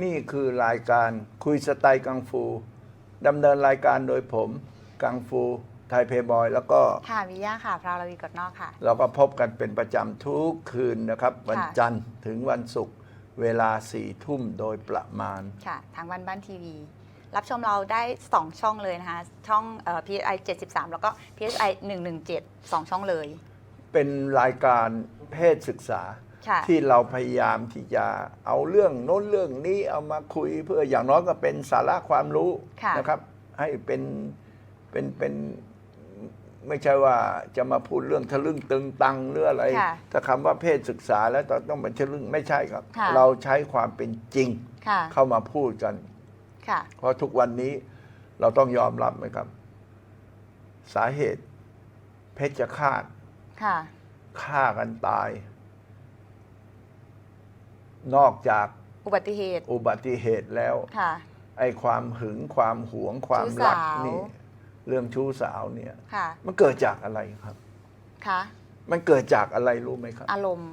นี่คือรายการคุยสไตล์กังฟูดำเนินรายการโดยผม กังฟูไทยเพย์บอยแล้วก็ ค่ะวิยาค่ะ พราวลวีกดนอกค่ะ เราก็พบกันเป็นประจำทุกคืนนะครับ วันจันทร์ถึงวันศุกร์เวลาสี่ทุ่มโดยประมาณ ค่ะ ทางบ้านบ้านทีวี รับชมเราได้ 2 ช่องเลยนะคะ ช่องเอ่อ PSI 73 แล้วก็ PSI 117 2 ช่องเลย เป็นรายการเพศศึกษา ค่ะ ที่เราพยายามที่จะเอาเรื่องโน้นเรื่องนี้เอามาคุยเพื่ออย่างน้อยก็เป็นสาระความรู้ค่ะ นะครับ ให้เป็นเป็นเป็นไม่ใช่ว่าจะมาพูดเรื่องทะลึ่งตึงตังหรืออะไร ค่ะถ้าคำว่าเพศศึกษาแล้วต้องเป็นทะลึ่งไม่ใช่ครับ ค่ะ เราใช้ความเป็นจริงค่ะ เข้ามาพูดกัน ค่ะ เพราะทุกวันนี้เราต้องยอมรับไหมครับ สาเหตุ เพชฌฆาตค่ะ ฆ่ากันตาย นอกจากอุบัติเหตุอุบัติเหตุแล้ว ค่ะ ไอ้ความหึงความหวงความรักชู้สาวนี่เรื่องชู้สาวเนี่ย ค่ะมันเกิดจากอะไรครับ ค่ะมันเกิดจากอะไรรู้ไหมครับ อารมณ์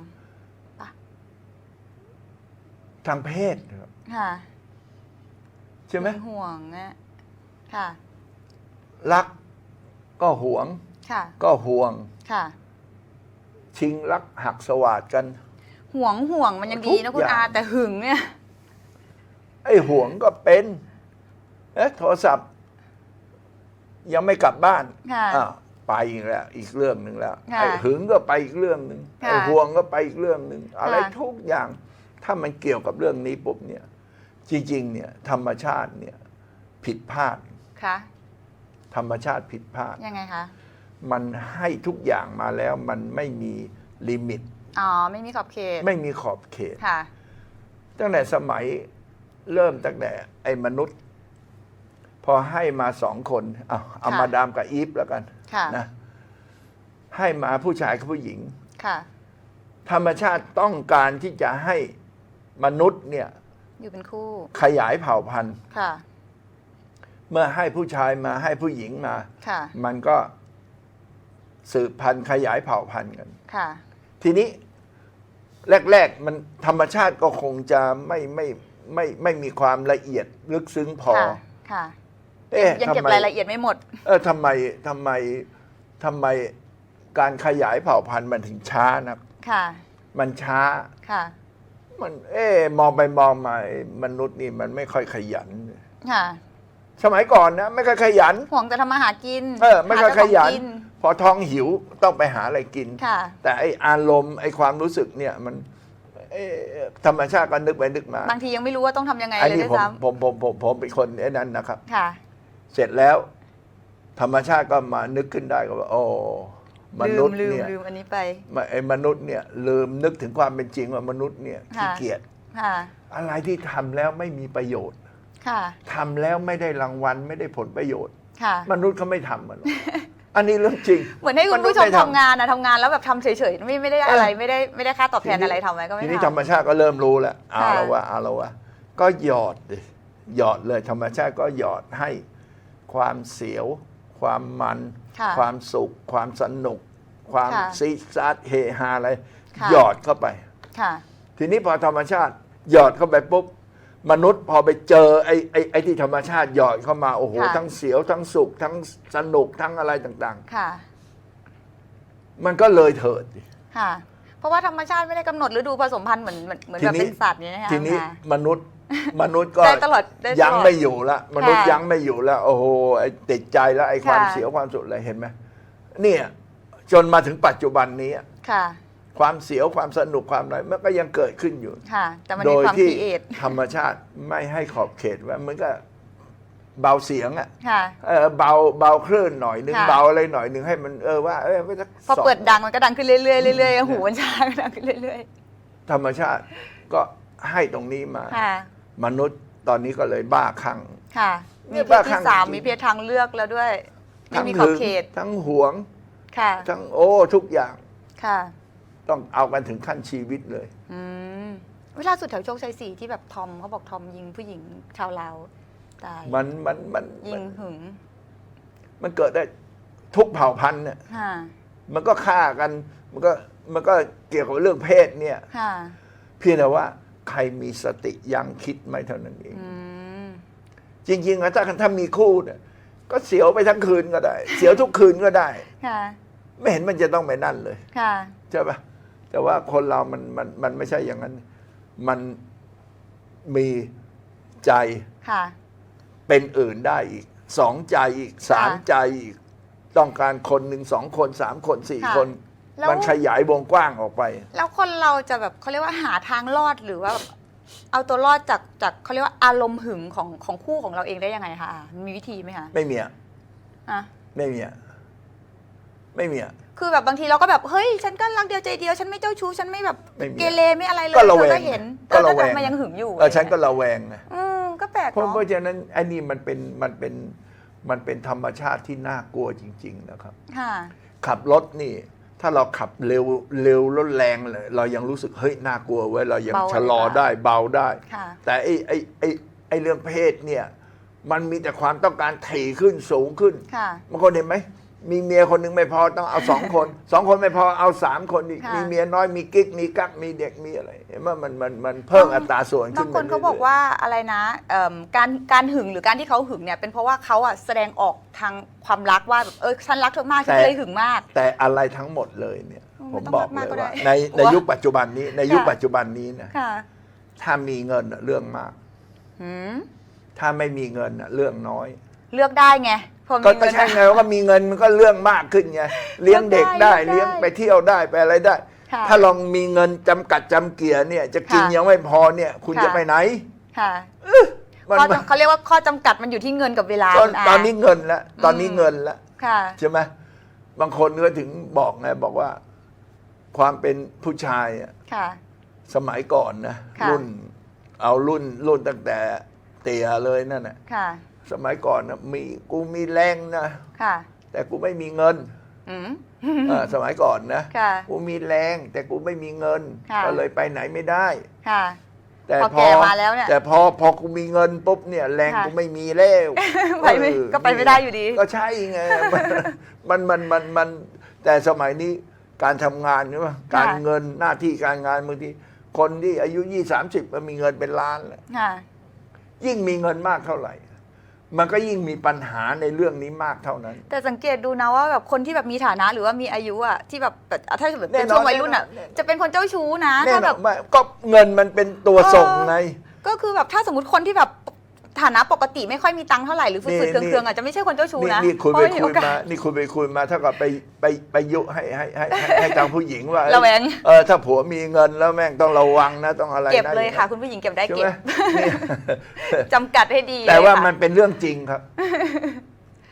ทางเพศครับค่ะใช่ไหมึงห่วงอะค่ะ รักก็หวง ค่ะ ก็ห่วง ค่ะ ชิงรักหักสวาดกัน ห่วงห่วงมันยังดีนะทุคุกณอย่างอาแต่หึงเนี่ย ไอ้ห่วงก็เป็นเอ๊ะโทรศัพท์ ยังไม่กลับบ้านค่ะอ้าวไปอีกแล้วอีกเรื่องหนึ่งแล้วค่ะไอ้หึงก็ไปอีกเรื่องหนึ่งค่ะไอ้ห่วงก็ไปอีกเรื่องหนึ่งอะไรค่ะทุกอย่าง ถ้ามันเกี่ยวกับเรื่องนี้ปุ๊บเนี่ย จริง ๆ เนี่ย ธรรมชาติเนี่ย ผิดพลาดค่ะธรรมชาติผิดพลาดยังไงคะมันให้ทุกอย่างมาแล้วมันไม่มีลิมิต อ๋อ ไม่มีขอบเขตไม่มีขอบเขต ค่ะ ตั้งแต่สมัยเริ่มตั้งแต่ไอ้มนุษย์ พอให้มาสองคนเอาเอาค่ะมาดามกับอีฟแล้วกันค่ะ นะให้มาผู้ชายกับผู้หญิง ค่ะ ธรรมชาติต้องการที่จะให้มนุษย์เนี่ย อยู่เป็นคู่ ขยายเผ่าพันธุ์ ค่ะ เมื่อให้ผู้ชายมาให้ผู้หญิงมา ค่ะ มันก็สืบพันธุ์ขยายเผ่าพันธุ์กัน ค่ะ ทีนี้แรก ๆ มันธรรมชาติก็คงจะไม่ไม่ไม่ไม่มีความละเอียดลึกซึ้งพอ ค่ะค่ะเอ๊ะยังเก็บทำไมรายละเอียดไม่หมด เออทำไมทำไมทำไมการขยายเผ่าพันธุ์มันถึงช้านะค่ะ มันช้า ค่ะ มัน เอ๊ะมองไปมองมาไอ้มนุษย์นี่มันไม่ค่อยขยัน ค่ะ สมัยก่อนนะไม่ค่อยขยัน ห่วงจะทำมาหากินเออไม่ค่อยขยัน หาแต่ของกิ พอท้องหิวต้องไปหาอะไรกิน ค่ะ แต่ไออารมณ์ไอความรู้สึกเนี่ยมันเอ๊ะธรรมชาติก็นึกไปนึกมาบางทียังไม่รู้ว่าต้องทำยังไงอันเลยนี้ด้วยผมซ้ผมผมผมผมเป็นคนไอ้นั้นนะครับำค่ะ เสร็จแล้ว ธรรมชาติก็มานึกขึ้นได้ก็ว่าโอ้มลืนุมษย์ลืมเนี่ยลืมอันนี้ไป มาไอ้มนุษย์เนี่ยลืมนึกถึงความเป็นจริงว่ามนุษย์เนี่ยค่ะขี้เกียจค่ะ อะไรที่ทำแล้วไม่มีประโยชน์ ค่ะทำแล้วไม่ได้รางวัลไม่ได้ผลประโยชน์ ค่ะ มนุษย์เขาไม่ทำมันหรอกอันนี้เรื่องจริง เหมือนให้คุณผู้ชมมนุษย์ไม่ทำทำงานนะทำงานแล้วแบบทำเฉยๆไม่ไม่ได้อะไรไม่ได้ไม่ได้ค่าตอบแทนอะไรทำไว้ก็ไม่ทีนี้ทธรรมชาติก็เริ่มรู้แล้วเอาค่ะ ละว่าเอาละว่าก็หยอดดิหยอดเลยธรรมชาติก็หยอดให้ความเสียว ความมัน ค่ะความสุข ความสนุก ความค่ะซีซัดเฮฮาอะไร ค่ะ หยอดเข้าไปำค่ะ ทีนี้พอธรรมชาติหยอดเข้าไปปุ๊บ มนุษย์พอไปเจอไอ้ไอ้ไอ้ที่ธรรมชาติหยอดเข้ามาโอ้โหค่ะ ทั้งเสียวทั้งสุข ทั้งสนุกทั้งอะไรต่างค่ะ ๆ มันก็เลยเถิดดิค่ะ เพราะว่าธรรมชาติไม่ได้กำหนดฤดูผสมพันธุ์เหมือนเหมือนเหมือนทีแบบนี้เป็นสัตว์เนี่ยนะคะทีนี้ค่ะ มนุษย์มนุษย์ก็ได้ตลอดได้ตลอดยั้งไม่อยู่ละมนุษย์ค่ะยั้งไม่อยู่แล้วโอ้โหไอ้ติดใจแล้วไอ้ความค่ะ เสียความสุขอะไรเห็นไหมเนี่ย จนมาถึงปัจจุบันนี้ค่ะ ความเสียวความสนุกความอะไรมันก็ยังเกิดขึ้นอยู่ ค่ะ แต่มันโดมียความที่คิดเอทธรรมชาติไม่ให้ขอบเขตว่ามันก็เบาเสียงอะค่ะ เออเบาเบาคลื่นหน่อยนึงค่ะ เบาอะไรหน่อยนึงให้มันเออว่าเออไม่สักพอสงเปิดดังมันก็ดังขึ้นเรื่อยๆเรื่อยๆหูมันชาก็ดังขึ้นเรื่อยธรรมชาติก็ให้ตรงนี้มา ๆ ค่ะ มนุษย์ตอนนี้ก็เลยบ้าคลั่ง ค่ะ เนี่มียเพศบ้าคที่ลั่งสามจริง มีเพศทางเลือกแล้วด้วย ไม่ทั้งมีขอบหึงเขตทั้งหวง ค่ะ ทั้งโอ้ทุกอย่าง ค่ะ ต้องเอากันถึงขั้นชีวิตเลย อืมเวลาสุดแถวโชคชัยสี่ที่แบบทอมเขาบอกทอมยิงผู้หญิงชาวลาวตายมันมันมันยิมันงหึงมันเกิดได้ทุกเผ่าพันธุ์เนี่ยค่ะมันก็ฆ่ากัน มันก็มันก็เกี่ยวกับเรื่องเพศเนี่ย ค่ะเพียงแต่ว่าใครมีสติยังคิดไหมเท่านั้นเอง อืมจริงๆอะถ้าถ้ามีคู่เนี่ยก็เสียวไปทั้งคืนก็ได้ เสียวทุกคืนก็ได้ ค่ะไม่เห็นมันจะต้องไปนั่นเลย ค่ะ ใช่ปะ แต่ว่าคนเรามันมันมันไม่ใช่อย่างนั้น มันมีใจค่ะ เป็นอื่นได้อีกสองใจอีกสามค่ะใจอีกต้องการคนหนึ่งสองคนสามคนสี่ค่ะคน แล้ว มันขยายวงกว้างออกไป แล้วคนเราจะแบบเขาเรียกว่าหาทางรอดหรือว่าแบบเอาตัวรอดจากจากเขาเรียกว่าอารมณ์หึงของของคู่ของเราเองได้ยังไงคะมีวิธีไหมคะไม่มีอะอะไม่มีอะไม่มีอะ คือแบบบางทีเราก็แบบเฮ้ยฉันก็รักเดียวใจเดียวฉันไม่เจ้าชู้ฉันไม่แบบไม่มีเกเรไม่อะไรเลยก็ระแวงเธอก็เห็นก็เออระแวงทำไมยังหึงอยู่เออฉันก็ระแวงไงอืมก็แปลกเพราะเนาะเพราะฉะนั้นไอ้นี่มันเป็นมันเป็นมันเป็นธรรมชาติที่น่ากลัวจริง ๆ นะครับ ค่ะ ขับรถนี่ ถ้าเราขับเร็วเร็วรถแรงเลยเรายังรู้สึกเฮ้ยน่ากลัวไว้ยเรายังเบาชะลอเลยค่ะได้เบาได้ ค่ะ แต่ไอ้ไอ้ไอ้ไอ้เรื่องเพศเนี่ย มันมีแต่ความต้องการถี่ขึ้นสูงขึ้นค่ะ บางคนเห็นไหม มีเมียคนหนึ่งไม่พอต้องเอาสองคนสองคนไม่พอเอาสามคนอีกค่ะ มีเมียน้อยมีกิ๊กมีกั๊กมีเด็กมีอะไรเห็นไหมมันมันมันเพิ่มอัตราส่วนบาขึ้งนคนไปเขาบอกรื่ยๆว่าอะไรนะเอิ่มการการหึงหรือการที่เขาหึงเนี่ยเป็นเพราะว่าเขาอะแสดงออกทางความรักว่าแบบเออฉันรักเธอมากฉันแต่เลยหึงมาก แต่อะไรทั้งหมดเลยเนี่ย อืมผมไม่ต้องบอกมากเลยก็ได้ว่าในในกลัวยุคปัจจุบันนี้ ในยุคค่ะ ปัจจุบันนี้นะค่ะถ้ามีเงินน่ะเรื่องมาก หืมถ้าไม่มีเงินน่ะเรื่องน้อย เลือกได้ไง พอมีก็เงิก็นใช่ไงว่ามีเงินมันก็เรื่องมากขึ้นไงเลี้ยงเด็กได้เลือกได้เลี้ยงไปเที่ยวได้ไปอะไรได้ ค่ะถ้าลองมีเงินจำกัดจำเกียเนี่ย จะกินค่ะยังไม่พอเนี่ย คุณค่ะ จะไปไหนค่ะมันข้อมันจำเขาเรียกว่าข้อจำกัดมันอยู่ที่เงินกับเวลาตอนคุณา ตอนนี้เงินแล้วตอนนี้อืม เงินแล้วค่ะ ใช่ไหมบางคนก็ถึงบอกไงบอกว่า ความเป็นผู้ชายอะ ค่ะ สมัยก่อนนะค่ะ รุ่น เอารุ่นรุ่นตั้งแต่เตี่ยเลยนั่นน่ะค่ะ สมัยก่อนนะมีกูมีแรงนะค่ะ แต่กูไม่มีเงินอืม เออสมัยก่อนนะค่ะ กูมีแรง แต่กูไม่มีเงิน ค่ะ ก็เลยไปไหนไม่ได้ ค่ะ แต่พอพอแก่มาแล้วเนี่ย แต่พอพอกูมีเงินปุ๊บเนี่ยแรงค่ะกูไม่มีแล้วไปไม่เออก็ไปไม่ได้อยู่ดี ก็ใช่ไงมันมันมันมันมัน แต่สมัยนี้การทำงานใช่ไหมการเงินหน้าที่การงานบางทีคนที่อายุยี่สามสิบมันมีเงินเป็นล้านแล้วค่ะ ยิ่งมีเงินมากเท่าไหร่ มันก็ยิ่งมีปัญหาในเรื่องนี้มากเท่านั้น แต่สังเกตดูนะว่าแบบคนที่แบบมีฐานะหรือว่ามีอายุอะที่แบบแบบถ้าแบบแน่เป็นนอนช่วงวัยรุ่นอะแน่นอนจะเป็นคนเจ้าชู้นะแน่ถ้านแบอบนไม่ก็เงินมันเป็นตัวส่งไง ก็คือแบบถ้าสมมติคนที่แบบ ฐานะปกติไม่ค่อยมีตังค์เท่าไหร่หรือฝืนี่ดๆเคืองๆอาจจะไม่ใช่คนเจ้าชู้นี่นะนี่คุยเพไปราะคุยโอกส มา นี่คุยไปคุยมาเท่ากับไปไปไปยุให้ให้ให้ให้ให้ทางผู้หญิงว่าระแวง เออถ้าผัวมีเงินแล้วแม่งต้องระวังนะต้องอะไรนะเก็บเลยางค่ะงี้คุณผู้หญิงเก็บได้ใช่เก็ไหมบเนี่ยจำกัดให้ดีแต่ว่าเลยค่ะมันเป็นเรื่องจริงครับ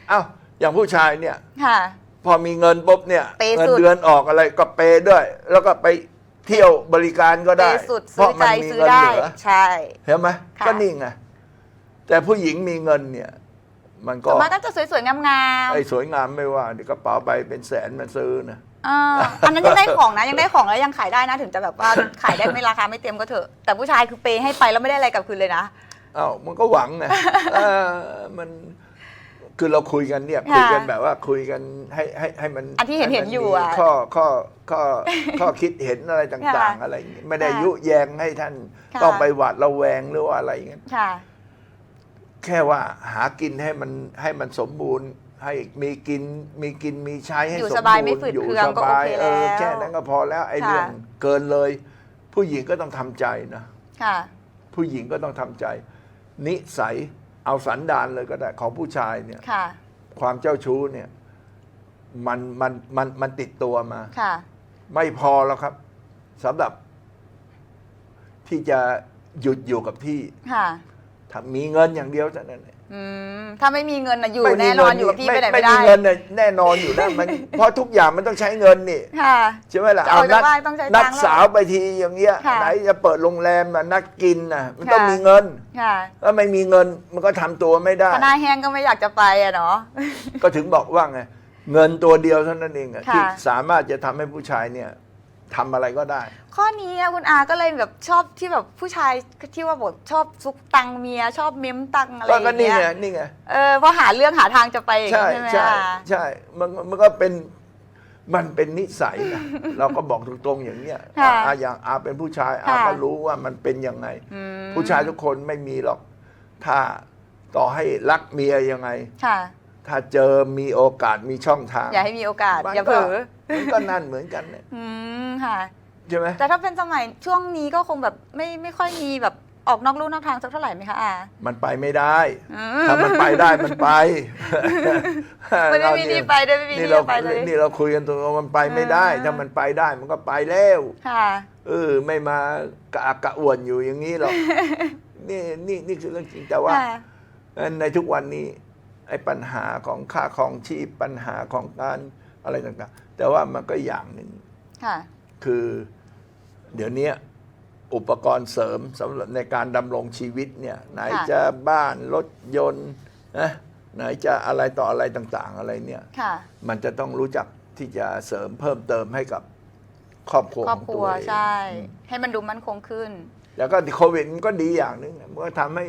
เอ้าอย่างผู้ชายเนี่ย ค่ะ พอมีเงินปุ๊บเนี่ยเปย์เงินสุดเดือนออกอะไรก็เปย์ด้วย แล้วก็ไปเที่ยวบริการก็เปได้ ย์สุดเพซื้ราะอมัใจมีซื้อเงินได้ เหลือใช่ เห็นไหมค่ะ ก็นี่ไง แต่ผู้หญิงมีเงินเนี่ย มันก็ส่วนมากก็จะสวยๆงามไอ้สวยงามไม่ว่าเดี๋ยวกระเป๋าใบเป็นแสนมันซื้อนะๆอ่าอันนั้นยังได้ของนะยังได้ของแล้วยังขายได้นะ ถึงจะแบบว่าขายได้ไม่ราคาไม่เต็มก็เถอะ แต่ผู้ชายคือเปย์ให้ไปแล้วไม่ได้อะไรกลับคืนเลยนะเอ้ามันก็หวังไง เออมันคือเราคุยกันเนี่ยค่ะคุยกันแบบว่าคุยกันให้ให้ให้มันอันที่เห็นให้มัเห็นอยู่อะมีข้อข้อข้อข้อคิดเห็นอะไรต่างค่ะๆอะไรอย่างงี้ไม่ได้ค่ะยุแยงให้ท่านค่ะ ต้องไปหวาดระแวงหรือว่าอะไรอย่างเงี้ยค่ะ แค่ว่าหากินให้มันให้มันสมบูรณ์ ให้มีกินมีกินมีใช้ให้อยู่สมสบายบูไม่รณ์ฝืดอยู่เคืองสก็โอบายเคเออแล้ว แค่นั้นก็พอแล้วไอ้ค่ะ เรื่องเกินเลย ผู้หญิงก็ต้องทำใจนะ ค่ะ ผู้หญิงก็ต้องทำใจ นิสัยเอาสันดานเลยก็ได้ของผู้ชายเนี่ย ค่ะ ความเจ้าชู้เนี่ยมันมันมันมันติดตัวมา ค่ะ ไม่พอแล้วครับสำหรับ ที่จะหยุดอยู่กับที่ ค่ะ ถ้ามีเงินอย่างเดียวเท่านั้นเองอืมถ้าไม่มีเงินนะอยู่ไม่มีแน่นอนเงิอยู่กับพี่ไปไหนไม่ไม่ได้มีเงินน่ะแน่นอนอยู่แล้วมันเพราะทุกอย่างมันต้องใช้เงินนี่ค่ะใช่ไหมล่ะจะออกนัจากบ้านต้องใช้นัดตังค์แล้ว สาวไปทีอย่างเงี้ยค่ะ ไหนจะเปิดโรงแรมน่ะนัดกินน่ะมันต้องค่ะมีเงินค่ะถ้าไม่มีเงินมันก็ทำตัวไม่ได้ ถ้าหน้าแห้งก็ไม่อยากจะไปอะเนาะ ก็ถึงบอกว่าไงเงินตัวเดียวเท่านั้นเองอะค่ะ ที่สามารถจะทำให้ผู้ชายเนี่ย ทำอะไรก็ได้ ข้อนี้อะคุณอาก็เลยแบบชอบที่แบบผู้ชายที่ว่าบอกชอบซุกตังเมียชอบเม้มตังอะไรอก็ย่างก็นี่เงี้ไงยนี่ไง เออเพราะหาเรื่องหาทางจะไปอย่างใช่นี้ใช่ไหมใช่อาใช่มันมันก็เป็นมันเป็นนิสัยนะ เราก็บอกตรงๆอย่างเนี้ยค่ะอาอย่างอาเป็นผู้ชายอาค่ะก็รู้ว่ามันเป็นยังไง อืม ผู้ชายทุกคนไม่มีหรอก ถ้าต่อให้รักเมียยังไง ค่ะ ถ้าเจอมีโอกาสมีช่องทาง อย่าให้มีโอกาส มันอย่าเผลอมันก็นั่นเหมือนกันเนี่ยอืมค่ะ ใช่ไหมแต่ถ้าเป็นสมัยช่วงนี้ก็คงแบบไม่ไม่ค่อยมีแบบออกนอกลู่นอกทางสักเท่าไหร่ไหมคะอามันไปไม่ได้ อืถ้ามันไปได้มันไปมันไม่มีที่ไปด้วยไม่มีนี่ที่เราจะไปเลย นี่เราคุยกันตรงๆมันไปไม่ได้ อ่า ถ้ามันไปได้มันก็ไปแล้ว ค่ะ เออไม่มากระอักกระอ่วนอยู่อย่างนี้หรอก นี่นี่นี่คือเรื่องจริงแต่ว่า ค่ะ ในทุกวันนี้ ไอ้ปัญหาของค่าครองชีพปัญหาของการอะไรต่างๆ แต่ว่ามันก็อย่างหนึ่งค่ะ คือเดี๋ยวนี้อุปกรณ์เสริมสำหรับในการดำรงชีวิตเนี่ยไหนค่ะจะบ้านรถยนต์นะไหนจะอะไรต่ออะไรต่างๆ อะไรเนี่ยค่ะ มันจะต้องรู้จักที่จะเสริมเพิ่มเติมให้กับครอบครัวครอบของครัตัววเองใช่อืมให้มันดูมั่นคงขึ้น แล้วก็โควิดมันก็ดีอย่างหนึงมันก็ทำให้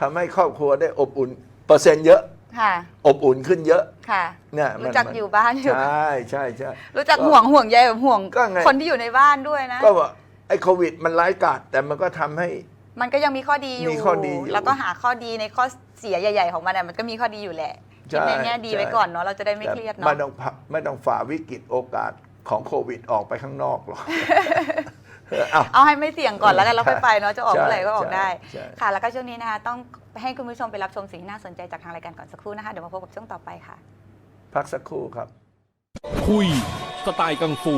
ทำให้ครอบครัวได้อบอุ่น เปอร์เซ็นต์เยอะ ค่ะ อบอุ่นขึ้นเยอะค่ะ เนี่ยมันรู้จักมันอยู่บ้านอยู่ ใช่ใช่ใช่ รู้จักก็ห่วงห่วงใยแบบห่วง ก็ไง คนที่อยู่ในบ้านด้วยนะ ก็ว่าไอ้โควิดมันร้ายกาจแต่มันก็ทำให้ มันก็ยังมีข้อดีอยู่ มีข้อดีอยู่แล้วก็หาข้อดีในข้อเสียใหญ่ ๆ ของมันอะมันก็มีข้อดีอยู่แหละคิดในแง่ดีใช่ ไว้ก่อนเนาะเราจะได้ไม่แต่เครียดไม่เนาะต้องผ่าไม่ต้องฝ่าวิกฤตโอกาสของโควิดออกไปข้างนอกหรอก เออเอาเอาให้ไม่เสี่ยงก่อนแล้วกันแล้วค่อยไปเนาะจะออกใช่เมื่อไหร่ก็ออกได้ใช่ค่ะ แล้วก็ช่วงนี้นะคะต้องให้คุณผู้ชมไปรับชมสิ่งที่น่าสนใจจากทางรายการก่อนสักครู่นะคะเดี๋ยวมาพบกับช่วงต่อไปค่ะ พักสักครู่ครับ คุยสไตล์กังฟู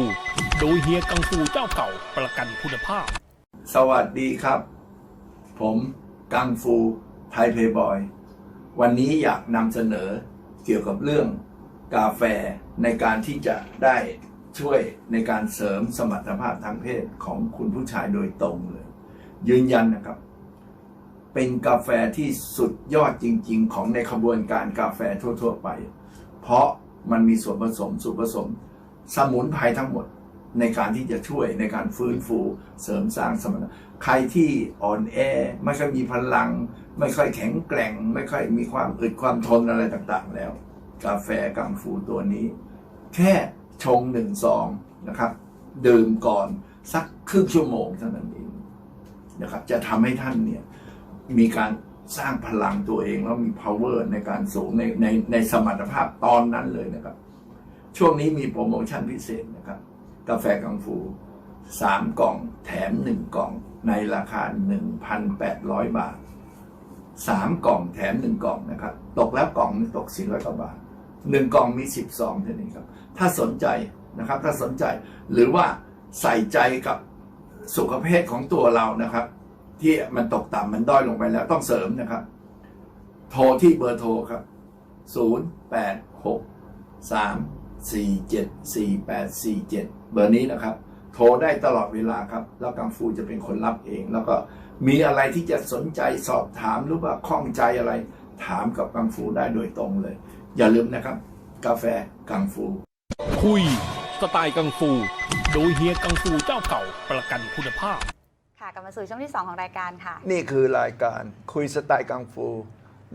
โดยเฮียกังฟูเจ้าเก่าประกันคุณภาพ สวัสดีครับ ผมกังฟูไทยเพย์บอย วันนี้อยากนำเสนอเกี่ยวกับเรื่องกาแฟในการที่จะได้ ช่วยในการเสริมสมรรถภาพทางเพศของคุณผู้ชายโดยตรงเลย ยืนยันนะครับ เป็นกาแฟที่สุดยอดจริง ๆ ของในขบวนการกาแฟทั่ว ๆ ไป เพราะมันมีส่วนผสมส่วนผสม สมุนไพรทั้งหมดในการที่จะช่วยในการฟื้นฟูเสริมสร้างสมรรถนะใครที่อ่อนแอไม่ค่อยมีพลัง ไม่ค่อยแข็งแกร่ง ไม่ค่อยมีความอึดความทนอะไรต่างๆ แล้ว กาแฟกังฟูตัวนี้ แค่ ชงหนึ่งซองนะครับดื่มก่อนสักครึ่งชั่วโมงเท่านั้นเองนะครับจะทำให้ท่านเนี่ยมีการสร้างพลังตัวเองแล้วมี power ในการสูงในในในสมรรถภาพตอนนั้นเลยนะครับ ช่วงนี้มีโปรโมชั่นพิเศษนะครับ กาแฟกังฟู3กล่องแถม1กล่องในราคา 1,800 บาท3กล่องแถม1กล่องนะครับ ตกแล้วกล่องนึงตก400กว่าบาท 1กล่องมี10ซองเท่านี้ครับ ถ้าสนใจนะครับ ถ้าสนใจหรือว่าใส่ใจกับสุขภาพของตัวเรานะครับ ที่มันตกต่ำมันด้อยลงไปแล้วต้องเสริมนะครับ โทรที่เบอร์โทรครับ 0 8 6 3 4 7 4 8 4 7 เบอร์นี้นะครับ โทรได้ตลอดเวลาครับ แล้วกังฟูจะเป็นคนรับเอง แล้วก็มีอะไรที่จะสนใจสอบถามหรือว่าข้องใจอะไร ถามกับกังฟูได้โดยตรงเลย อย่าลืมนะครับ กาแฟกังฟู คุยสไตล์กังฟู โดยเฮียกังฟูเจ้าเก่าประกันคุณภาพ ค่ะกลับมาสู่ช่วงที่ 2 ของรายการค่ะ นี่คือรายการคุยสไตล์กังฟู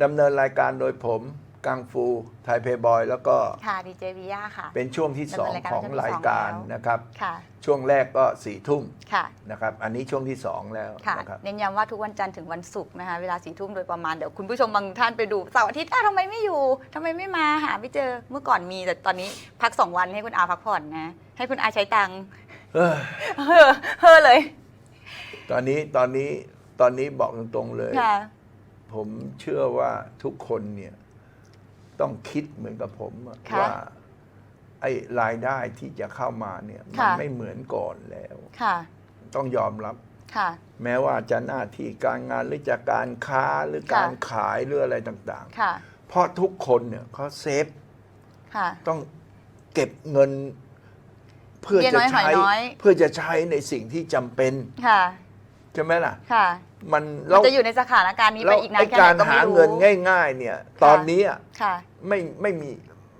ดำเนินรายการโดยผม กังฟูไทยเพย์บอย แล้วก็ค่ะดีเจวิยาค่ะ เป็นช่วงที่สองดำเนินรายการของช่วงที่รายสองการแล้ว นะครับ ค่ะช่วงแรกก็สี่ทุ่มค่ะ นะครับ อันนี้ช่วงที่สองแล้วค่ะ นะครับ เน้นย้ำว่าทุกวันจันทร์ถึงวันศุกร์นะคะ เวลาสี่ทุ่มโดยประมาณ เดี๋ยวคุณผู้ชมบางท่านไปดูเสาร์อาทิตย์อ้าวทำไมไม่อยู่ทำไมไม่มาหาไม่เจอเมื่อก่อนมีแต่ตอนนี้พักสองวันให้คุณอาพักผ่อนนะ ให้คุณอาใช้ตังค์เอ้ยเฮ้อเฮ้อเลยตอนนี้ตอนนี้ตอนนี้บอกตรงๆเลย ค่ะ ผมเชื่อว่าทุกคนเนี่ย ต้องคิดเหมือนกับผมอะค่ะว่าไอ้รายได้ที่จะเข้ามาเนี่ยมันค่ะ ไม่เหมือนก่อนแล้ว ค่ะ ต้องยอมรับ ค่ะ แม้ว่าจะหน้าที่การงานหรือจะการค้าหรือค่ะ การขายหรืออะไรต่างค่ะ ๆ เพราะทุกคนเนี่ยเขาเซฟค่ะ ต้องเก็บเงิน เพื่อเบี้ยจะน้อยหอยใช้น้อย เพื่อจะใช้ในสิ่งที่จำเป็น ค่ะ ใช่ไหมล่ะ ค่ะ มันมันจะอยู่ในสถานการณ์นี้ไปแล้วอีกนานไอ้แค่ไหการนก็หาไม่รู้เงินง่าย ๆ เนี่ย ตอนนี้อะค่ะไม่ไม่มี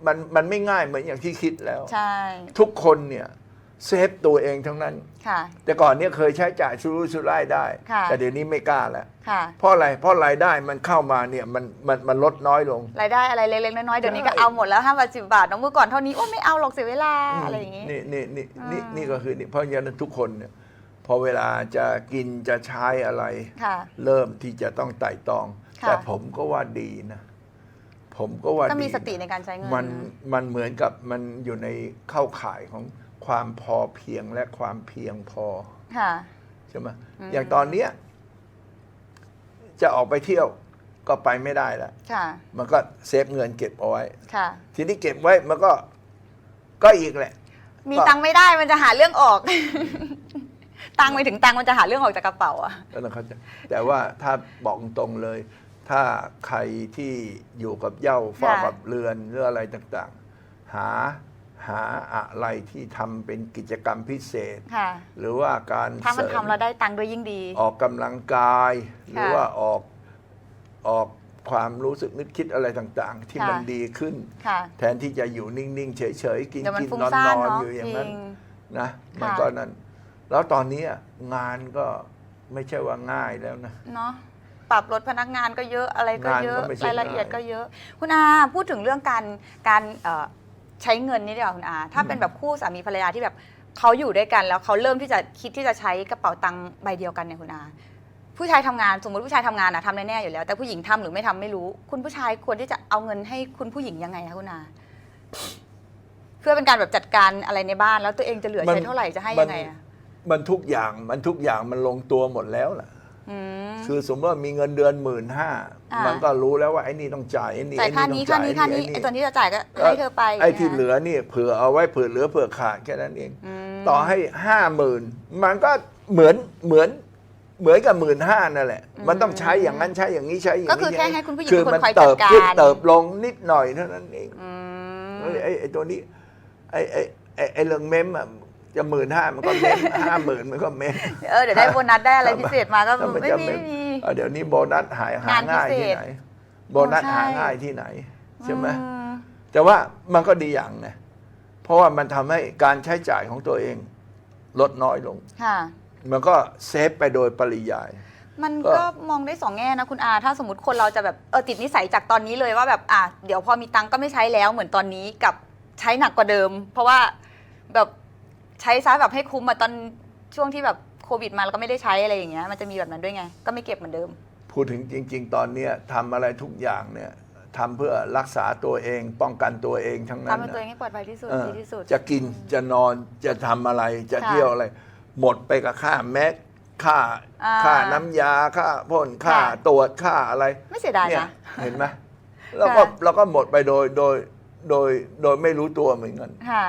มันมันไม่ง่ายเหมือนอย่างที่คิดแล้วใช่ทุกคนเนี่ยเซฟตัวเองทั้งนั้นค่ะแต่ก่อนเนี่ยเคยใช้จ่ายสุรุ่ยสุร่ายได้ค่ะแต่เดี๋ยวนี้ไม่กล้าแล้วค่ะเพราะอะไรเพราะรายได้มันเข้ามาเนี่ยมันมันมันลดน้อยลง รายได้อะไรเล็กๆน้อยๆเดี๋ยวนี้ก็ใช่เอาหมดแล้วห้าบาทสิบบาทน้องเมื่อก่อนเท่านี้โอ้ไม่เอาหรอกเสียเวลาอะไรอย่างงี้นี่นี่นี่นี่อืมนี่ก็คือนี่เพราะฉะนั้นทุกคนเนี่ย พอเวลาจะกินจะใช้อะไร ค่ะ เริ่มที่จะต้องไต่ตอง ค่ะ แต่ผมก็ว่าดีนะ ผมก็ว่าก็มีดีสติในการใช้เงิน มันมันเหมือนกับมันอยู่ในเข้าข่ายของความพอเพียงและความเพียงพอ ค่ะ ใช่ไหมอืม อย่างตอนเนี้ย จะออกไปเที่ยวก็ไปไม่ได้แล้ว ค่ะ มันก็เซฟเงินเก็บเอาไว้ ค่ะ ทีนี้เก็บไว้มันก็ก็อีกแหละ มีก็ตังค์ไม่ได้มันจะหาเรื่องออก ตังค์ไปถึงตังค์มันจะหาเรื่องออกจากกระเป๋าอะแล้วนะครับแต่ว่าถ้าบอกตรงเลย ถ้าใครที่อยู่กับเหย้าเฝ้ากับเรือนหรืออะไรต่างๆ หาหาอะไรที่ทำเป็นกิจกรรมพิเศษ ค่ะ หรือว่าการถ้ามันเสริทำแล้วได้ตังค์ด้วยยิ่งดี ออกกำลังกาย หรือว่าออกออกความรู้สึกนึกคิดอะไรต่างๆ ที่ค่ะ มันดีขึ้น ค่ะแทนที่จะอยู่นิ่ง ๆ เฉย ๆ กินเดี๋ยวมันกินฟุ้งนอนซ่านนอนเนาะอยู่อย่างจรินั้นง นะ มันค่ะ ก็นั่น แล้วตอนนี้งานก็ไม่ใช่ว่าง่ายแล้วนะ เนาะปรับลดพนักงานก็เยอะอะไรก็เยอะงานก็ไม่ใช่รายละเอียดง่าย ก็เยอะ คุณอาพูดถึงเรื่องการการเอ่อใช้เงินนี่ดีกว่าคุณอาถ้าเป็นแบบคู่สามีภรรยาที่แบบเขาอยู่ด้วยกัน แล้วเขาเริ่มที่จะคิดที่จะใช้กระเป๋าตังค์ใบเดียวกันเนี่ยคุณอาผู้ชายทำงานสมมติผู้ชายทำงานอะทำแน่ๆอยู่แล้ว แต่ผู้หญิงทำหรือไม่ทำไม่รู้ คุณผู้ชายควรที่จะเอาเงินให้คุณผู้หญิงยังไงคะคุณอาเพื่อเป็นการแบบจัดการอะไรในบ้านแล้วตัวเองจะเหลือใช้เท่าไหร่จะให้ยังไงอะ มันทุกอย่างมันทุกอย่างมันลงตัวหมดแล้วล่ะ อืม คือสมมติว่ามีเงินเดือนหมื่นห้าอ่ามั มันก็รู้แล้วว่าไอ้นี่ต้องจ่ายไอ้นี่จ่ายไอ้ค่านี่นี้ต้ค่าองนี้จ่ายค่านี้ไอ้ไอ้ตัวนี้จะจ่ายก็เอ่อให้เธอไปไอ้ที่นะเหลือนี่เผื่อเอาไว้เผื่อเหลือเผื่อขาดแค่นั้นเอง มต่อให้ห้าหมื่นมันก็เหมือนเหมือนเหมือนกับหมื่นห้านั่นแหละ มันต้องใช้อย่างนั้นใช้อย่างนี้ใช้อย่างนี้ก็คือแค่ให้คุณผู้หญิงคือเป็นคนมันคอยเติบจัดการขึ้นเติบลงนิดหน่อยเท่านั้นเอง อืม ไอ้ไอ้ตัวนี้ไอ้ไอ้ไอ้ไอ้เรื่องเมมอะ จะหมื่นห้ามันก็เมมห้าหมื่นมันก็เมมเออเดี๋ยวได้โบนัสได้อะไรพิเศษมาก็ถ้ามันไม่จะมีเมไม่มมีเออเดี๋ยวนี้โบนัสหายหางานพิง่ายเศษที่ไหน โบนัสใช่หาง่ายที่ไหนใช่ไหมอืมแต่ว่ามันก็ดีอย่างนะเพราะว่ามันทำให้การใช้จ่ายของตัวเอง ลดน้อยลงค่ะมันก็เซฟไปโดยปริยายมันก็ก็มองได้สองแง่นะคุณอา ถ้าสมมติคนเราจะแบบเออติดนิสัยจากตอนนี้เลยว่าแบบอะเดี๋ยวพอมีตังค์ก็ไม่ใช้แล้วเหมือนตอนนี้กับใช้หนักกว่าเดิม เพราะว่าแบบ ใช้ซะแบบให้คุ้มมาตอนช่วงที่แบบโควิดมาแล้วก็ไม่ได้ใช้อะไรอย่างเงี้ยมันจะมีแบบนั้นด้วยไง ก็ไม่เก็บเหมือนเดิม พูดถึงจริง ๆ ตอนเนี้ยทำอะไรทุกอย่างเนี่ยทำเพื่อรักษาตัวเอง ป้องกันตัวเองทั้งนั้ทำนให้นะตัวเองให้ปลอดภัยที่สุดเออดีที่สุด จะกินจะนอนจะทำอะไรจะค่ะเที่ยวอะไร หมดไปกับค่าแม็กค่าอ่าค่าน้ำยาค่าพ่นค่าค่ะ ตรวจค่าอะไร ไม่เสียดายเนี่ยนะ เห็นไหมแล้วก็ค่ะ เราก็หมดไปโดยโดยโดยโดยไม่รู้ตัวเหมือนกัน ค่ะ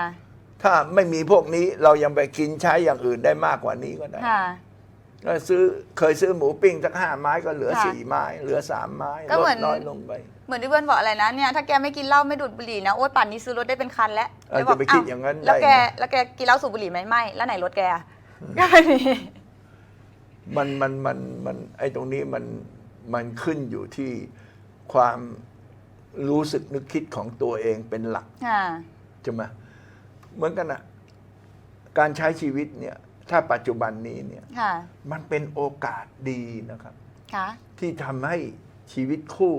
ถ้าไม่มีพวกนี้เรายังไปกินใช้อย่างอื่นได้มากกว่านี้ก็ได้ค่ะ ก็ซื้อเคยซื้อหมูปิ้งสักห้าไม้ก็เหลือค่ะสี่ไม้ เหลือสามไม้ก็ลเหมืดอน น้อยลงไป เหมือนที่เพื่อนบอกอะไรนะเนี่ยถ้าแกไม่กินเหล้าไม่ดูดบุหรี่นะโอ๊ยป่านนี้ซื้อรถได้เป็นคันแล้วเออแล้วบจะไปคิดวอย่างนั้นแล้วได้แกไง แล้วแกกินเหล้าสูบบุหรี่ไหมไม่แล้วไหนรถแกอะก็ไม่มีมันมันมันมันไอ้ตรงนี้มันมันขึ้นอยู่ที่ความรู้สึกนึกคิดของตัวเองเป็นหลัก ค่ะ ใช่ไหม เหมือนกันอะการใช้ชีวิตเนี่ย ถ้าปัจจุบันนี้เนี่ย ค่ะ มันเป็นโอกาสดีนะครับ ค่ะ ที่ทำให้ชีวิตคู่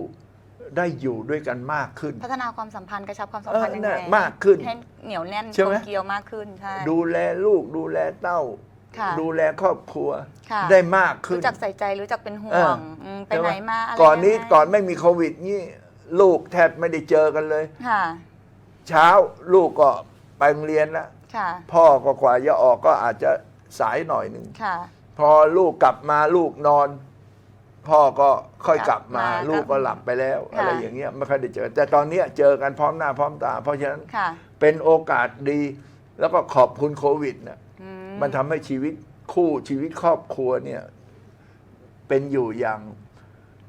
ได้อยู่ด้วยกันมากขึ้น พัฒนาความสัมพันธ์กระชับความสัมพันธ์เออยังน่ะไงมากขึ้นให้เหนียวแน่นใช่กลไหม มเกลียวมากขึ้นใช่ ดูแลลูกดูแลเต้า ค่ะดูแลครอบครัวค่ะ ได้มากขึ้น รู้จักใส่ใจรู้จักเป็นห่วเอองมไปไหนมาอะไรก่อนนี้ยังไงก่อนไม่มีโควิดนี่ลูกแทบไม่ได้เจอกันเลย ค่ะ เช้าลูกก็ ไปโรงเรียนแล้วค่ะ พ่อก็กว่าจะออกก็อาจจะสายหน่อยหนึ่งค่ะ พอลูกกลับมาลูกนอน พ่อก็ค่อยกลับมา กลับมาลูกก็หลับไปแล้ว ค่ะ อะไรอย่างเงี้ยไม่ค่อยได้เจอ แต่ตอนเนี้ยเจอกันพร้อมหน้าพร้อมตา เพราะฉะนั้นค่ะเป็นโอกาสดี แล้วก็ขอบคุณโควิดนะอืมมันทำให้ชีวิตคู่ชีวิตครอบครัวเนี่ยเป็นอยู่อย่าง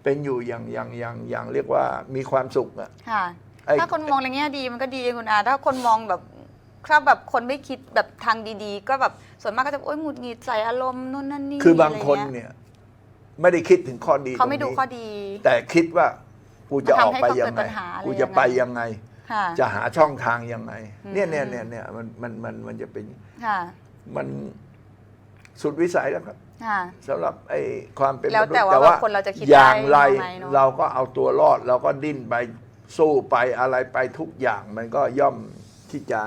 เป็นอยู่อย่างอย่างอย่างอย่างเรียกว่ามีความสุขอะ ค่ะ ไอ้ ถ้าคนมองในแง่ดีมันก็ดีคุณอา ถ้าคนมองแบบ ถ้าแบบคนไม่คิดแบบทางดีๆ ก็แบบส่วนมากก็จะโอ๊ยหงุดหงิดใส่อารมณ์นู่นนั่นนี่คือบางคนอะไรเงี้ยเนี่ย ไม่ได้คิดถึงข้อดีเขาไม่ตรดูงนี้ข้อดี แต่คิดว่ากูจะออกไปมันทำให้ยังเขาเกิดไงปัญหาอะไรกูจะไปยังไง ค่ะ จะหาช่องทางยังไง อืม เนี่ยเนี่ยเนี่ยเนี่ยมันมันมันมันจะเป็นค่ะ มันสุดวิสัยแล้วครับค่ะ สำหรับไอ้ความเป็นแล้วมนุษย์แต่ว่าคนเราจะคิดอย่างได้ไรยังไงเนอะ เราก็เอาตัวรอด เราก็ดิ้นไปสู้ไปอะไรไปทุกอย่าง มันก็ย่อมที่จะ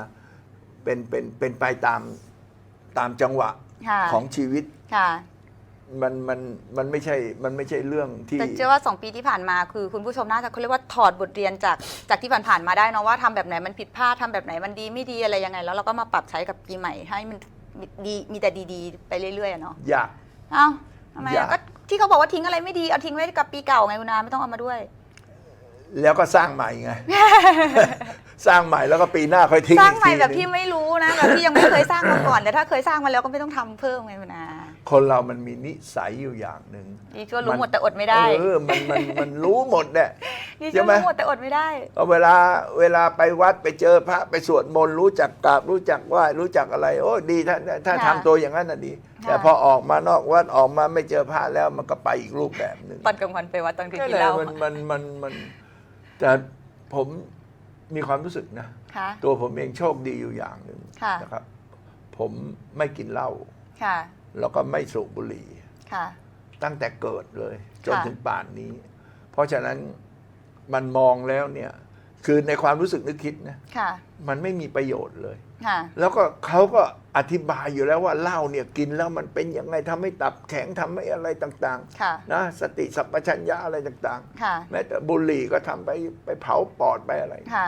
เป็นเป็นเป็นไปตามตามจังหวะค่ะ ของชีวิต ค่ะ มันมันมันไม่ใช่มันไม่ใช่เรื่องที่ แต่เชื่อว่าสองปีที่ผ่านมาคือคุณผู้ชมน่าจะเขาเรียกว่าถอดบทเรียนจากจากที่ผ่านๆมาได้เนอะว่าทำแบบไหนมันผิดพลาดทำแบบไหนมันดีไม่ดีอะไรยังไง แล้วเราก็มาปรับใช้กับปีใหม่ให้มันดีมีแต่ดีๆไปเรื่อยๆอะเนาะอยาก เอ้าทำไมอย่าอะก็ที่เขาบอกว่าทิ้งอะไรไม่ดีเอาทิ้งไว้กับปีเก่าไงคุณอาไม่ต้องเอามาด้วย แล้วก็สร้างใหม่ไง สร้างใหม่แล้วก็ปีหน้าค่อยทิ้งสร้างอีกใหม่ทีแบบนึงที่ไม่รู้นะแบบที่ยังไม่เคยสร้างมาก่อน แต่ถ้าเคยสร้างมาแล้วก็ไม่ต้องทำเพิ่มไงคุณอาคนเรามันมีนิสัยอยู่อย่างหนึ่งดีชั่วรู้หมดแต่อดไม่ได้เออมันมันมันรู้หมดเนี่ยดีใช่ชั่วไหมรู้หมดแต่อดไม่ได้ เอาเวลาเวลาไปวัดไปเจอพระไปสวดมนต์รู้จักกราบรู้จักไหว้รู้จักอะไร โอ้ดีถ้าถ้าค่ะทำตัวอย่างนั้นน่ะดี ค่ะ แต่พอออกมานอกวัดออกมาไม่เจอพระแล้วมันก็ไปอีกรูปแบบหนึ่งตอนกลางวันไปวัดตอนคืนนั่นกิแหนละเหล้ามันมันมันมัน แต่ผมมีความรู้สึกนะ ค่ะ ตัวผมเองโชคดีอยู่อย่างหนึ่งค่ะ นะครับ ผมไม่กินเหล้าค่ะ แล้วก็ไม่สูบบุหรี่ ค่ะ ตั้งแต่เกิดเลย จนค่ะ ถึงป่านนี้ เพราะฉะนั้นมันมองแล้วเนี่ย คือในความรู้สึกนึกคิดนะค่ะ มันไม่มีประโยชน์เลย ค่ะ แล้วก็เขาก็อธิบายอยู่แล้วว่าเหล้าเนี่ยกินแล้วมันเป็นยังไงทำให้ตับแข็งทำให้อะไรต่างค่ะ ๆนะสติสัมปชัญญะอะไรต่างค่ะ ๆ แม้แต่บุหรี่ก็ทำไปไปเผาปอดไปอะไร ค่ะ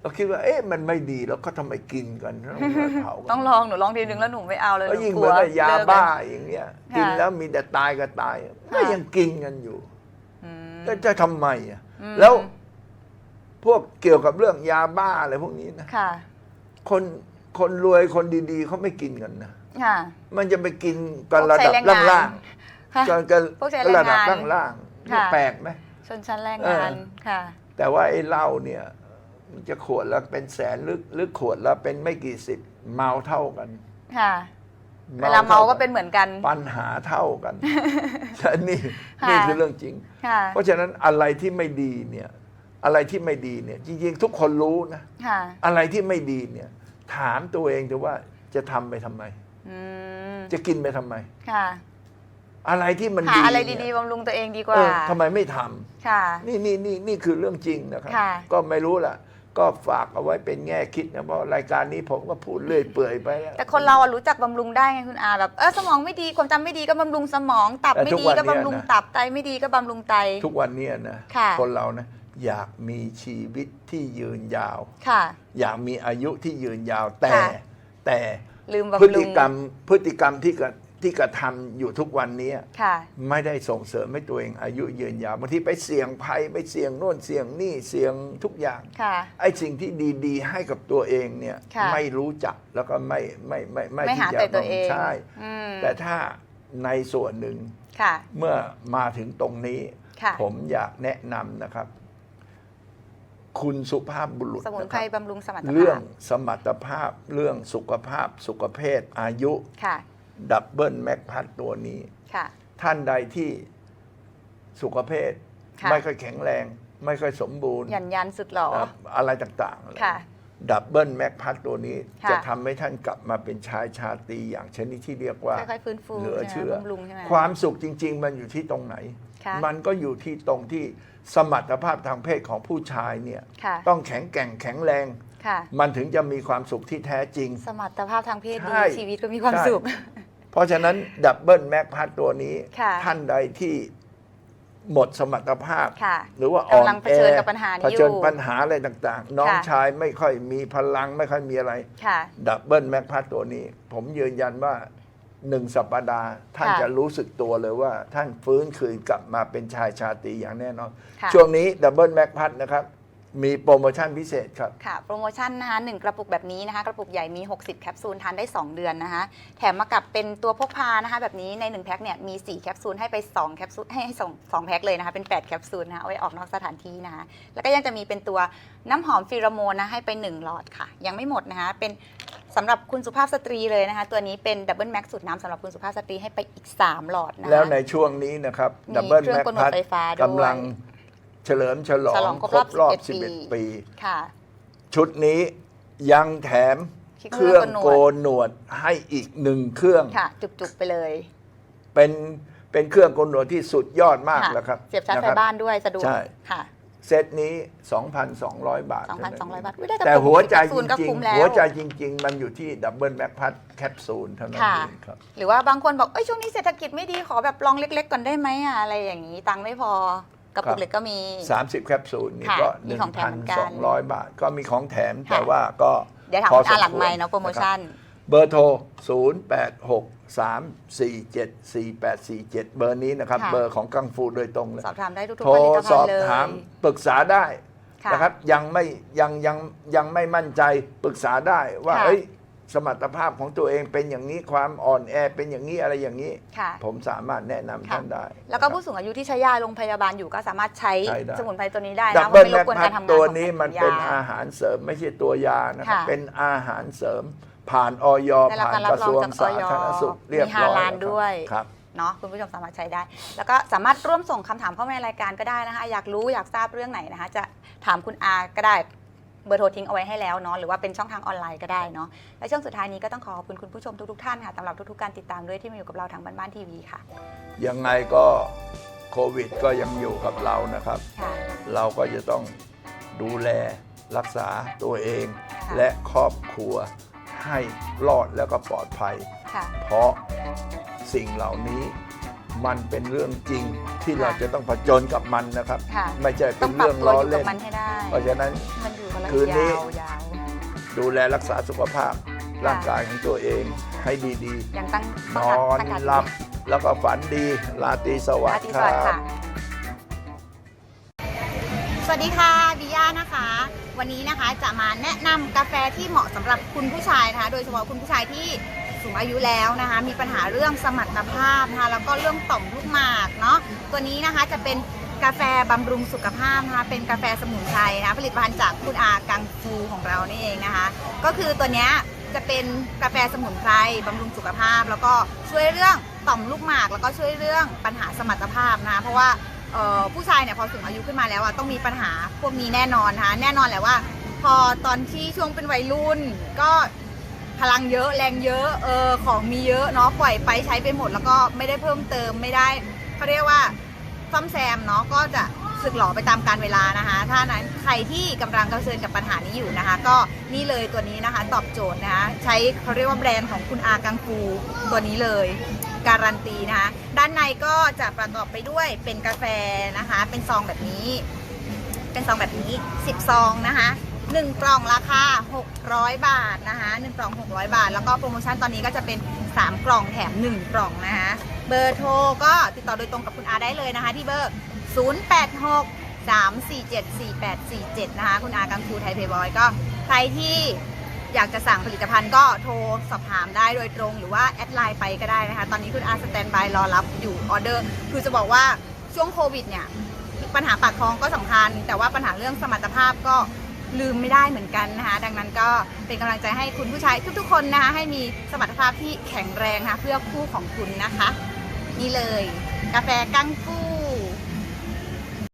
เราคิดว่าเอ๊ะมันไม่ดีแล้วก็ทำไมกินกันต้องไปเผากัน ต้องลองหนูลองทีนึงแล้วหนูไม่เอาเลยแล้วยิ่งหเหนูมือนกลัวกับยาเลิกเลยบ้าอย่างเงี้ยค่ะกินแล้วมีแต่ตายก็ตายก็ค่ะ ยังกินกันอยู่อืมจะจะทำไมอะอืมแล้ว พวกเกี่ยวกับเรื่องยาบ้าอะไรพวกนี้นะค่ะ คนคนรวยคนดีๆเขาไม่กินกันนะค่ะ มันจะไปกินกันพวกระใช้ดับแรงงานล่างค่ะๆกันกันพวกใช้ระดับแรงงาน ล่างๆค่ะ แปลกไหม ชนชั้นแรงเอองานค่ะ แต่ว่าไอ้เหล้าเนี่ย มันจะขวดละเป็นแสนหรือหรือขวดละเป็นไม่กี่สิบเมาเท่ากันค่ะ เวลาเมาก็เป็นเหมือนกัน ปัญหาเท่ากันนี่ค่ะ นี่คือเรื่องจริง ค่ะ เพราะฉะนั้นอะไรที่ไม่ดีเนี่ย อะไรที่ไม่ดีเนี่ย จริงๆ ทุกคนรู้นะ ค่ะอะไรที่ไม่ดีเนี่ย ถามตัวเองดูว่าจะทำไปทำไม อืมจะกินไปทำไม ค่ะ อะไรที่มันหาดีอะไรเนี่ยดีๆบำรุงตัวเองดีกเอว่าอทำไมไม่ทำ ค่ะ นี่นี่นี่นี่คือเรื่องจริงนะครับ ค่ะ ก็ไม่รู้ล่ะ ก็ฝากเอาไว้เป็นแง่คิดนะเพราะรายการนี้ผมก็พูดเลื่อยเปื่อยไปอะแต่คนเราอะรู้จักบำรุงได้ไงคุณอาแบบเออสมองไม่ดีความจำไม่ดีก็บำรุงสมอง ตับแต่ไม่ทุกดีวันก็เนี้ยบำรุงนะ ตับไตไม่ดีก็บำรุงไต ทุกวันเนี้ยนะค่ะ คนเรานะ อยากมีชีวิตที่ยืนยาว ค่ะ อยากมีอายุที่ยืนยาว แต่ค่ะ แต่ลืมพฤบำรุติงกรรมพฤติกรรมที่กระที่กระทำอยู่ทุกวันนี้ ค่ะ ไม่ได้ส่งเสริมให้ตัวเองอายุยืนยาวบางทีไปเสี่ยงภัยไปเสี่ยงโน่นเสี่ยงนี่เสี่ยงทุกอย่างค่ะ ไอ้สิ่งที่ดีๆ ให้กับตัวเองเนี่ยค่ะไม่รู้จักแล้วก็ไม่ไม่ไม่ไม่ไม่ที่หาจะแต่ตัวเอง ใช่ อืมแต่ถ้าในส่วนหนึ่งค่ะ เมื่อมาถึงตรงนี้ ค่ะ ผมอยากแนะนำนะครับ คุณสุภาพบุรุษสมุนนะไพครรับบำรุงสมรรถภาพ เรื่องสมรรถภาพเรื่องสุขภาพ สุขเพศอายุค่ะ ดับเบิลแม็กพัดตัวนี้ ค่ะ ท่านใดที่สุขภาพค่ะ ไม่ค่อยแข็งแรง ไม่ค่อยสมบูรณ์หยันยันสุดหล่อ อะอะไรต่างๆค่ะดับเบิลแม็กพัดตัวนี้ ค่ะ จะทำให้ท่านกลับมาเป็นชายชาตรีอย่างชนิดที่เรียกว่า ค่อยๆฟื้นฟูเหลือใช่เชื่ไหมอบำรุงใช่ไหม ความสุขจริง ๆ มันอยู่ที่ตรงไหน ค่ะ มันก็อยู่ที่ตรงที่ สมรรถภาพทางเพศของผู้ชายเนี่ยค่ะ ต้องแข็งแกร่งแข็งแรง ค่ะ มันถึงจะมีความสุขที่แท้จริง สมรรถภาพทางเพศดี ใช่ ชีวิตก็มีความใช่สุข เพราะฉะนั้นดับเบิลแม็กพัดตัวนี้ ค่ะ ท่านใดที่หมดสมรรถภาพ ค่ะ หรือว่าอ่อนกำลังเผแอชิญกับปัญหานี้เผชิญอยู่ปัญหาอะไรต่างๆ น้องค่ะ ชายไม่ค่อยมีพลังไม่ค่อยมีอะไร ค่ะ ดับเบิลแม็กพัดตัวนี้ ผมยืนยันว่า หนึ่งสัปดาห์ ท่านค่ะจะรู้สึกตัวเลยว่า ท่านฟื้นคืนกลับมาเป็นชายชาตรีอย่างแน่นอน ค่ะ ช่วงนี้ดับเบิลแม็กพัทนะครับ มีโปรโมชั่นพิเศษครับ ค่ะ โปรโมชั่นนะคะหนึ่งกระปุกแบบนี้นะคะ กระปุกใหญ่มี 60 แคปซูล ทานได้ 2 เดือนนะคะ แถมมากับเป็นตัวพกพานะคะ แบบนี้ใน 1 แพ็คเนี่ย มี 4 แคปซูล ให้ไป 2 แคปซูล ให้ให้สองสองแพ็คเลยนะคะ เป็น 8 แคปซูลนะคะ เอาไว้ออกนอกสถานที่นะคะ แล้วก็ยังจะมีเป็นตัวน้ำหอมฟีโรโมนนะ ให้ไป 1 หลอดค่ะ ยังไม่หมดนะคะ เป็น สำหรับคุณสุภาพสตรีเลยนะคะ ตัวนี้เป็นดับเบิลแม็กสูตรน้ำสำหรับคุณสุภาพสตรีให้ไปอีก 3 หลอดนะคะ แล้วในช่วงนี้นะครับมีดับเบิลเครื่อแม็งกกำหนดพัทไฟฟ้าด้วย กำลังเฉลิมฉลอฉงลองครบครบรอบ11 11 ปี ค่ะ ชุดนี้ยังแถมเคเครื่รื่อองงโกโกนนหหนนวดวดให้อีกหนึ่งเครื่อง ค่ะ จุกๆไปเลยเป็นเป็นเครื่องโกนหนวดที่สุดยอดมากค่ะแล้วครับเสียบชาร์จนะไฟครับ บ้านด้วยสะดวกใช่ ค่ะ เซตนี้ 2,200 บาทเท่านั้น2,200 บาทอุ๊ยได้กระแต่ปุกหัวใจแคปซูจลก็ริงคุ้มแล้วๆหัวใจจริง ๆ มันอยู่ที่ดับเบิลแม็กพัทแคปซูลเท่านั้นค่ะเองครับ หรือว่าบางคนบอกเอ้ยช่วงนี้เศรษฐกิจไม่ดีขอแบบลองเล็ก ๆ ก่อนได้ไหมอะอะไรอย่างนี้ ตังค์ไม่พอกระปุครักบเล็กก็มี 30 แคปซูลนี่ค่ะก็มีของแถมเหมือนกัน1,200 บาท ก็มีของแถมค่ะแต่ว่าก็เดี๋ยวถามพอคุณอาหลังสควรไม้เนาะโปรโมชั่น เบอร์โทร 0 8 6 3 4 7 4 8 4 7 เบอร์นี้นะครับ ค่ะ เบอร์ของกังฟูโดยตรงเลย สอบถามได้ทุกโทรๆผลิตสภัณอบฑ์เลย ถามปรึกษาได้ค่ะนะครับยังไม่ยังยังยังไม่มั่นใจปรึกษาได้ว่าค่ะ เอ้ยสมรรถภาพของตัวเองเป็นอย่างนี้ความอ่อนแอเป็นอย่างนี้อะไรอย่างนี้ ค่ะ ผมสามารถแนะนำค่ะ ท่านได้แล้วก็นะครับผู้สูงอายุที่ใช้ยาโรงพยาบาลอยู่ก็สามารถใช้ใช้ได้สมุนไพรตัวนี้ได้ดันะบเพราะเบิลไม่รแม็บกกวนพัการทำงานทตัวของนี้มันยาเป็นอาหารเสริมไม่ใช่ตัวยานะครับค่ะ เป็นอาหารเสริม ผ่านออยได้รับผ่านการรับกระทรวงรองจากสาธารณสุขอยเรียบมีฮาร้อยลาลแครับด้วย ครับ เนาะคุณผู้ชมสามารถใช้ได้ แล้วก็สามารถร่วมส่งคำถามเข้ามาในรายการก็ได้นะคะ อยากรู้อยากทราบเรื่องไหนนะคะ จะถามคุณอาก็ได้เบอร์โทรทิ้งเอาไว้ให้แล้วเนาะหรือว่าเป็นช่องทางออนไลน์ก็ได้เนาะและช่วงสุดท้ายนี้ก็ต้องขอขอบคุณคุณผู้ชมทุกๆท่านค่ะสำหรับทุกๆการติดตามด้วยที่มาอยู่กับเราทางบ้านบ้านทีวีค่ะยังไงก็โควิดก็ยังอยู่กับเรานะครับ ค่ะ เราก็จะต้องดูแลรักษาตัวเอง ค่ะ และครอบครัว ให้รอดแล้วก็ปลอดภัย ค่ะ เพราะสิ่งเหล่านี้มันเป็นเรื่องจริงที่ค่ะเราจะต้องผจญกับมันนะครับ ค่ะ ไม่ใช่ต้เป็อนงปรับเรื่องตัวล้ออยู่กัเล่บนมันให้ได้ เพราะฉะนั้น มันอยู่กับเราคืนนี้ยาว ดูแลรักษาสุขภาพร่างกายของตัวเองให้ดีๆ ยังตั้งๆนต้อองนตั้งการหลับแล้วก็ฝันดีลาตรีสวัอาสดิ์ทิตย์คสรัวัสดิ์บ ค่ะ สวัสดีค่ะบิยานะคะ วันนี้นะคะจะมาแนะนำกาแฟที่เหมาะสำหรับคุณผู้ชายนะคะ โดยเฉพาะคุณผู้ชายที่สูงอายุแล้วนะคะ มีปัญหาเรื่องสมรรถภาพนะคะแล้วก็เรื่องต่อมลูกหมากเนาะตัวนี้นะคะจะเป็นกาแฟบำรุงสุขภาพนะคะเป็นกาแฟสมุนไพรนะผลิตภัณฑ์จากคุณอากังฟูของเรานี่เองนะคะ ก็คือตัวนี้จะเป็นกาแฟสมุนไพรบำรุงสุขภาพ แล้วก็ช่วยเรื่องต่อมลูกหมาก แล้วก็ช่วยเรื่องปัญหาสมรรถภาพนะคะเพราะว่า ผู้ชายเนี่ยพอสูงอายุขึ้นมาแล้วอะต้องมีปัญหาพวกนี้แน่นอนนะคะแน่นอนแหละว่า พอตอนที่ช่วงเป็นวัยรุ่น ก็พลังเยอะแรงเยอะเออของมีเยอะเนาะปล่อยไปใช้ไปหมดแล้วก็ไม่ได้เพิ่มเติมไม่ได้เขาเรียกว่าซ่อมแซมเนาะก็จะสึกหลอไปตามการเวลานะคะ ถ้านั้นใครที่กำลังเผชิญกับปัญหานี้อยู่นะคะ ก็นี่เลยตัวนี้นะคะ ตอบโจทย์นะคะใช้เขาเรียกว่าแบรนด์ของคุณอากังฟูตัวนี้เลย การันตีนะคะ ด้านในก็จะประกอบไปด้วยเป็นกาแฟนะคะ เป็นซองแบบนี้ เป็นซองแบบนี้ 10 ซองนะคะ1กล่องราคา 600 บาทนะคะ1กล่อง 600 บาท แล้วก็โปรโมชั่นตอนนี้ก็จะเป็น 3 กล่องแถม 1 กล่องนะคะ เบอร์โทรก็ติดต่อโดยตรงกับคุณอาได้เลยนะคะ ที่เบอร์ 086 347 4847 นะคะ คุณอากังฟูไทยเพย์บอยก็ใครที่ อยากจะสั่งผลิตภัณฑ์ก็โทรสอบถามได้โดยตรงหรือว่าแอดไลน์ไปก็ได้นะคะ ตอนนี้คุณอาสแตนบายรอรับอยู่ออเดอร์ คือจะบอกว่าช่วงโควิดเนี่ยปัญหาปากท้องก็สำคัญ แต่ว่าปัญหาเรื่องสมรรถภาพก็ลืมไม่ได้เหมือนกันนะคะ ดังนั้นก็เป็นกำลังใจให้คุณผู้ชายทุกๆคนนะคะให้มีสมรรถภาพที่แข็งแรงนะคะเพื่อคู่ของคุณนะคะ นี่เลย กาแฟกั้งฟู